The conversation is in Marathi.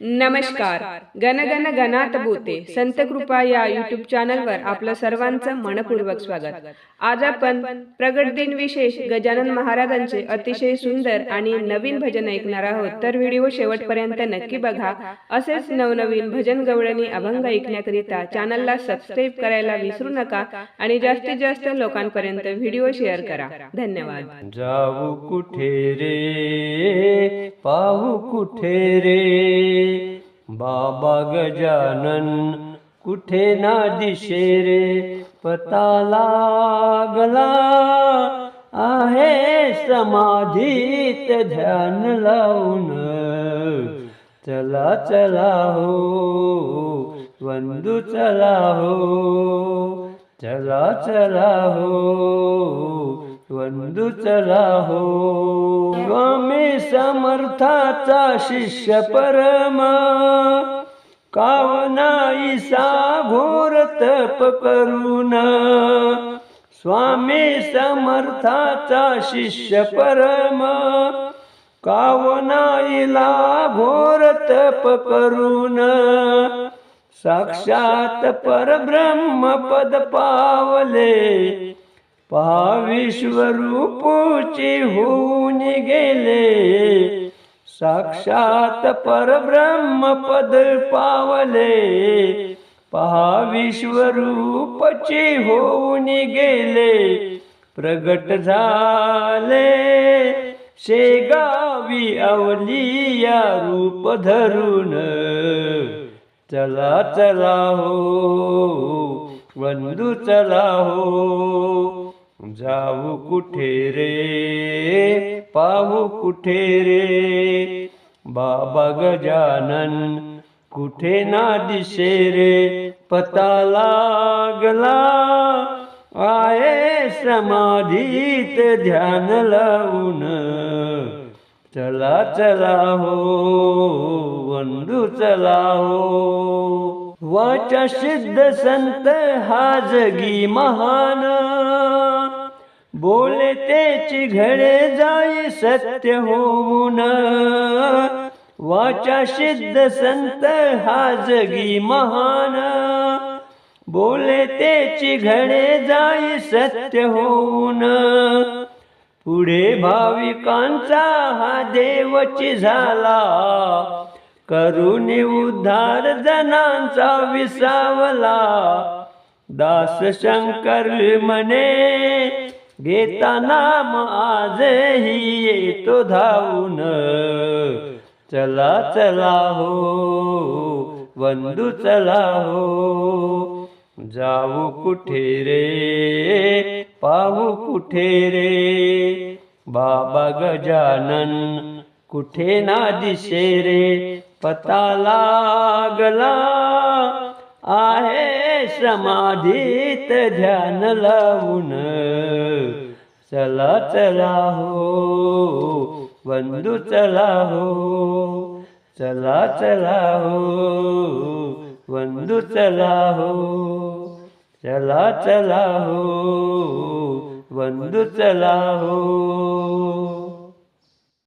नमस्कार. गण गण गणात बोते संत कृपा या युट्यूब चॅनलवर आपलं सर्वांचं मनपूर्वक स्वागत. आज आपण प्रगट दिन विशेष गजानन महाराजांचे अतिशय सुंदर आणि नवीन भजन ऐकणार आहोत. तर व्हिडिओ शेवटपर्यंत नक्की बघा. असेच नवनवीन भजन गवळणी अभंग ऐकण्याकरिता चॅनलला सबस्क्राईब करायला विसरू नका आणि जास्तीत जास्त लोकांपर्यंत व्हिडिओ शेअर करा. धन्यवाद. जाऊ कुठे रे? पाहू कुठे रे? बाबा गजानन कुठे ना दिशे रे? पता लागला आहे समाधीत ध्यान लावून. चला चला हो वंदू चला हो चला चला हो. वंदू चला हो. स्वामी समर्थाचा शिष्य परम. कावनाईसा घोर तप करून स्वामी समर्थाचा शिष्य परम. कावनाईला घोर तप करून साक्षात परब्रह्म पद पावले. पाविश्वरूपूचे होऊन गेले. साक्षात परब्रह्म पद पावले. पहा विश्वरूपचे होऊन गेले. प्रगट झाले. शेगावी अवलिया रूप धरून. चला चला हो वंदू चला हो. जाऊ कुठे रे? पाहू कुठे रे? बाबा गजानन कुठे ना दिशे रे? पता लागला आहे समाधीत ध्यान लावून. चला चला हो वंदू चला हो. वाचा सिद्ध संत हा जगी महान. बोलतेची घडे जाई सत्य होऊन वाचा सिद्ध संत हा जगी महान. बोले घडे जाई सत्य होऊन पुढे भाविकांचा हा देवची झाला. करुणी उद्धार जनांचा विसावला. दास शंकर म्हणे घेता नाम आजही येतो धावून. चला चला हो बंधू चला हो. जाऊ कुठे रे पाहू कुठे रे? बाबा गजानन कुठे ना दिशे रे? पता लागला आहे समाधीत ध्यान लावून. चला चला हो बंधू चला हो. चला चला हो बंधू चला हो. चला चला हो वंदू चला हो.